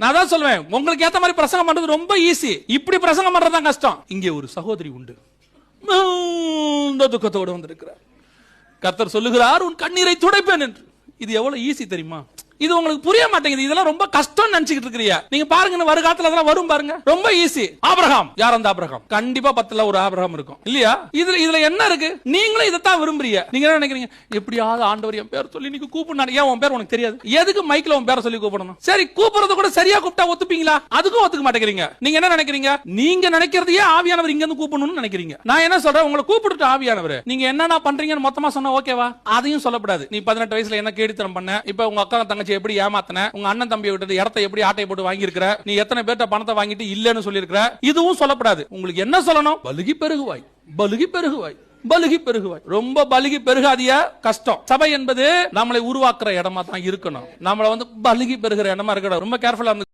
நான் தான் சொல்லுவேன் உங்களுக்கு ஏத்த மாதிரி பிரசங்கம் பண்றது ரொம்ப ஈஸி இப்படி பிரசங்கம் பண்றதுதான் கஷ்டம். இங்கே ஒரு சகோதரி உண்டு. மிகுந்த துக்கத்தோடு வந்திருக்கிறார். கர்த்தர் சொல்லுகிறார் உன் கண்ணீரை துடைப்பேன் என்று. இது எவ்வளவு ஈஸி தெரியுமா? இது உங்களுக்கு புரிய மாட்டேங்குது. இதெல்லாம் ரொம்ப கஷ்டம் நினைச்சுக்கிட்டு இருக்கிறீங்க. நீங்க பாருங்க வருகாலத்துல அதெல்லாம் வரும் பாருங்க. ரொம்ப ஈஸி ஆபிரகாம். யார் அந்த ஆபிரகாம்? கண்டிப்பா பத்துல ஒரு ஆபிரகாம் இருக்கும். இல்லையா? இதுல இதுல என்ன இருக்கு? நீங்களும் இதைத்தான் விரும்புறீங்க. நீங்க என்ன நினைக்கிறீங்க? எப்படியாவது ஆண்டவர் என் பேர் சொல்லி நீங்க கூப்பிடணும். ஏன் உன் பேர் உனக்கு தெரியாது? எதுக்கு மைக்ல உன் பேரை சொல்லி கூப்பிடணும்? சரி கூப்பிடுறது கூட சரியா கூப்பிட்டா ஒத்துப்பீங்களா? அதுக்கும் ஒத்துக்க மாட்டேங்கிறீங்க. நீங்க என்ன நினைக்கிறீங்க? நீங்க நினைக்கிறதையே ஆவியானவர் இங்க இருந்து கூப்பிடணும்னு நினைக்கிறீங்க. நான் என்ன சொல்றேன்? உங்களை கூப்பிட்டு ஆவியானவர். நீங்க என்னென்ன பண்றீங்கன்னு மொத்தமா சொன்னா ஓகேவா அதையும் சொல்லக்கூடாது நீ பதினெட்டு வயசுல என்ன கேடித்தனம் பண்ண? இப்ப உங்க அக்கா தங்கச்சி எப்படி ஏமாத்தின? உங்க அண்ணன் தம்பியை விட்டு இடத்தை எப்படி ஆட்டை போட்டு வாங்கியிருக்கிற? நீ எத்தனை பேர்ட்ட பணத்தை வாங்கிட்டு இல்லன்னு சொல்லியிருக்கிற? இதுவும் சொல்லப்படாது. உங்களுக்கு என்ன சொல்லணும்? பலுகி பெருகுவாய். பலுகி பெருகுவாய். பலுகி பெருகுவாய். ரொம்ப பலுகி பெருகாதியா கஷ்டம். சபை என்பது நம்மளை உருவாக்குற இடமா தான் இருக்கணும். நம்மள வந்து பலுகி பெருகிற இடமா இருக்கணும். ரொம்ப கேர்ஃபுல்லா